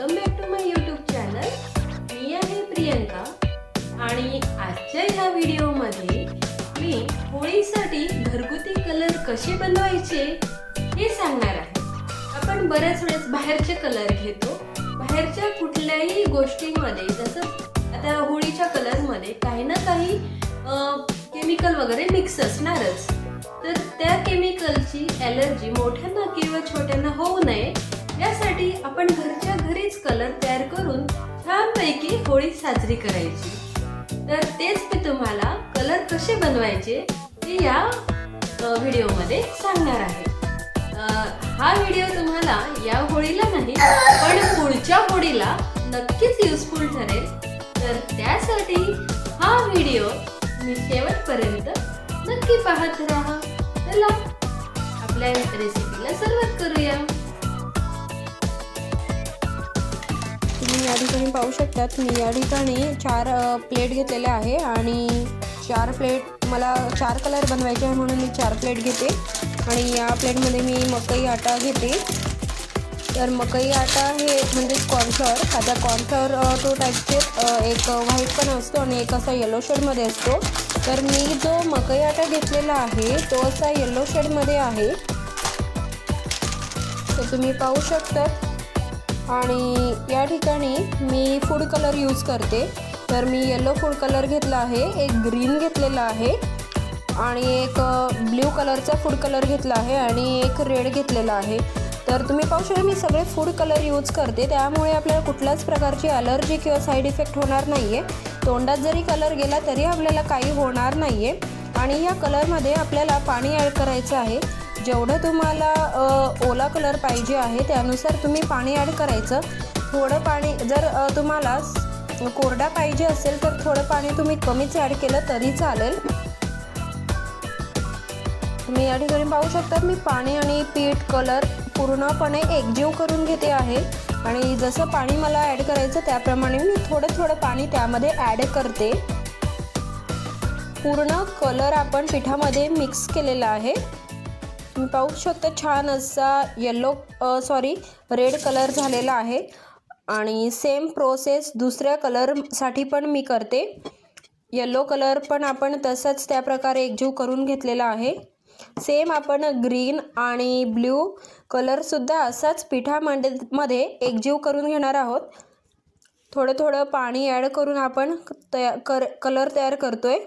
Welcome back to my YouTube channel मी आहे प्रियंका आणि आजच्या ह्या व्हिडिओमध्ये मी होळीसाठी घरगुती कलर कसे बनवायचे हे सांगणार आहे. आपण बऱ्याच वेळेस बाहेरचे कलर घेतो. बाहेरच्या कुठल्याही गोष्टीमध्ये जसं आता होळीच्या कलरमध्ये काही ना काही केमिकल वगैरे मिक्स असणारच. तर त्या केमिकलची ॲलर्जी मोठ्यांना किंवा छोट्यांना होऊ नये. यासाठी आपण घरच्या घरीच कलर तयार करून छानपैकी होळी साजरी करायची. तर तेच मी तुम्हाला कलर कसे बनवायचे ते या व्हिडिओमध्ये सांगणार आहे. हा व्हिडिओ तुम्हाला या होळीला नाही पण पुढच्या होळीला नक्कीच युजफुल ठरेल. तर त्यासाठी हा व्हिडिओ मी शेवटपर्यंत नक्की पाहत राहा. चला आपल्या रेसिपीला सुरुवात करूया. या ठिकाणी पाहू शकतात. मी या ठिकाणी चार प्लेट घेतलेले आहे आणि चार प्लेट मला चार कलर बनवायचे आहे म्हणून मी चार प्लेट घेते. आणि या प्लेटमध्ये मी मकई आटा घेते. तर मकई आटा हे म्हणजेच कॉर्नफ्लॉवर. साधा कॉर्नफ्लॉवर तो टाईपचे एक व्हाईट पण असतो आणि एक असा येलो शेडमध्ये असतो. तर मी जो मकई आटा घेतलेला आहे तो असा येलो शेडमध्ये आहे. तर तुम्ही पाहू शकतात. आणि या ठिकाणी मी फूड कलर यूज करते. तर मी येलो फूड कलर घेतला आहे एक ग्रीन घेतलेला आहे आणि एक ब्ल्यू कलरचा फूड कलर घेतला आहे आणि एक रेड घेतलेला आहे. तर तुम्ही पाहू शकता मी सगळे फूड कलर यूज करते. त्यामुळे आपल्याला कुठल्याच प्रकारची ॲलर्जी किंवा साईड इफेक्ट होणार नाही आहे तोंडात जरी कलर गेला तरी आपल्याला काही होणार नाही आहे आणि या कलरमध्ये आपल्याला पाणी ॲड करायचं आहे. जेवढं तुम्हाला ओला कलर पाहिजे आहे त्यानुसार तुम्ही पाणी ॲड करायचं. थोडं पाणी जर तुम्हाला कोरडा पाहिजे असेल तर थोडं पाणी तुम्ही कमीच ॲड केलं तरी चालेल. तुम्ही या ठिकाणी पाहू शकता मी पाणी आणि पीठ कलर पूर्णपणे एकजीव करून घेते आहे. आणि जसं पाणी मला ॲड करायचं त्याप्रमाणे मी थोडं थोडं पाणी त्यामध्ये ॲड करते. पूर्ण कलर आपण पिठामध्ये मिक्स केलेला आहे. तुम्ही पाहू शकता छान असा येल्लो सॉरी रेड कलर झालेला आहे. आणि सेम प्रोसेस दुसऱ्या कलरसाठी पण मी करते. येल्लो कलर पण आपण तसंच त्या प्रकारे एकजीव करून घेतलेला आहे. सेम आपण ग्रीन आणि ब्ल्यू कलरसुद्धा असाच पिठा मांडेमध्ये एकजीव करून घेणार आहोत. थोडं थोडं पाणी ॲड करून आपण तया कर कलर तयार करतो आहे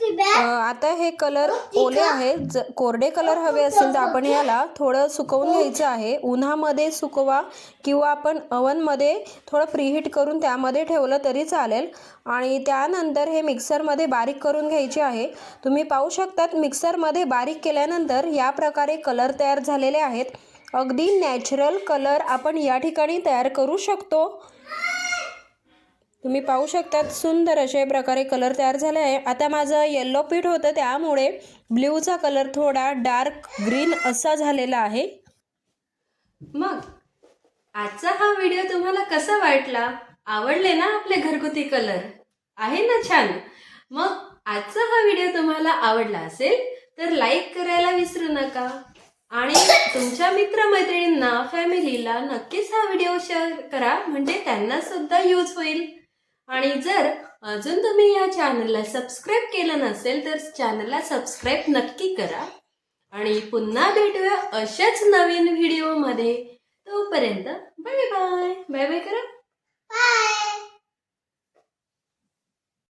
आता हे कलर ओले आहेत. ज कोरडे कलर हवे असेल तर आपण याला थोडं सुकवून घ्यायचं आहे. उन्हामध्ये सुकवा किंवा आपण अवनमध्ये थोडं प्रीहीट करून त्यामध्ये ठेवलं तरी चालेल. आणि त्यानंतर हे मिक्सरमध्ये बारीक करून घ्यायचे आहे. तुम्ही पाहू शकतात मिक्सरमध्ये बारीक केल्यानंतर या प्रकारे कलर तयार झालेले आहेत. अगदी नॅचरल कलर आपण या ठिकाणी तयार करू शकतो. तुम्ही पाहू शकतात सुंदर अशा प्रकारे कलर तयार झाले आहे. आता माझं येल्लो पीठ होतं त्यामुळे ब्ल्यूचा कलर थोडा डार्क ग्रीन असा झालेला आहे. मग आजचा हा व्हिडिओ तुम्हाला कसा वाटला? आवडले ना आपले घरगुती कलर आहे ना छान? मग आजचा हा व्हिडिओ तुम्हाला आवडला असेल तर लाईक करायला विसरू नका. आणि तुमच्या मित्रमैत्रिणींना फॅमिलीला नक्कीच हा व्हिडिओ शेअर करा म्हणजे त्यांना सुद्धा यूज होईल. आणि जर अजून तुम्ही या चॅनलला सबस्क्राईब केलं नसेल तर चॅनलला सबस्क्राईब नक्की करा. आणि पुन्हा भेटूया अशाच नवीन व्हिडिओमध्ये तोपर्यंत बाय बाय बाय बाय करा